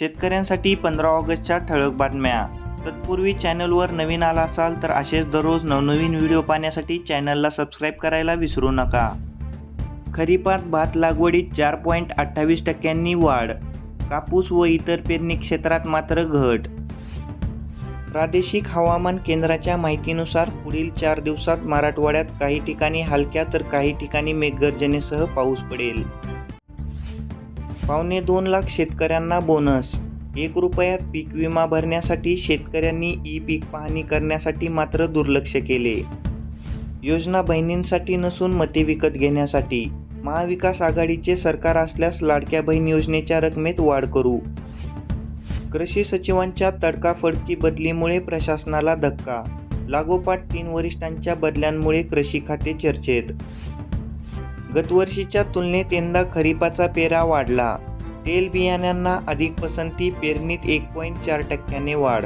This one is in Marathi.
शेतकऱ्यांसाठी पंधरा ऑगस्टच्या ठळक बातम्या. तत्पूर्वी चॅनलवर नवीन आला असाल तर असेच दररोज नवनवीन व्हिडिओ पाहण्यासाठी चॅनलला सबस्क्राईब करायला विसरू नका. खरीपात भात लागवडीत चार पॉईंट अठ्ठावीस टक्क्यांनी वाढ. कापूस व इतर पेरणी क्षेत्रात मात्र घट. प्रादेशिक हवामान केंद्राच्या माहितीनुसार पुढील चार दिवसात मराठवाड्यात काही ठिकाणी हलक्या तर काही ठिकाणी मेघगर्जनेसह पाऊस पडेल. पावणे दोन लाख शेतकऱ्यांना बोनस एक रुपयात पीक विमा भरण्यासाठी शेतकऱ्यांनी ई पीक पाहणी करण्यासाठी मात्र दुर्लक्ष केले. योजना बहिणींसाठी नसून मते विकत घेण्यासाठी. महाविकास आघाडीचे सरकार असल्यास लाडक्या बहीण योजनेच्या रकमेत वाढ करू. कृषी सचिवांच्या तडकाफडकी बदलीमुळे प्रशासनाला धक्का. लागोपाठ तीन वरिष्ठांच्या बदल्यांमुळे कृषी खाते चर्चेत. गतवर्षीच्या तुलनेत यंदा खरीपाचा पेरा वाढला. तेल बियाण्यांना अधिक पसंती पेरणीत एक पॉईंट चार टक्क्याने वाढ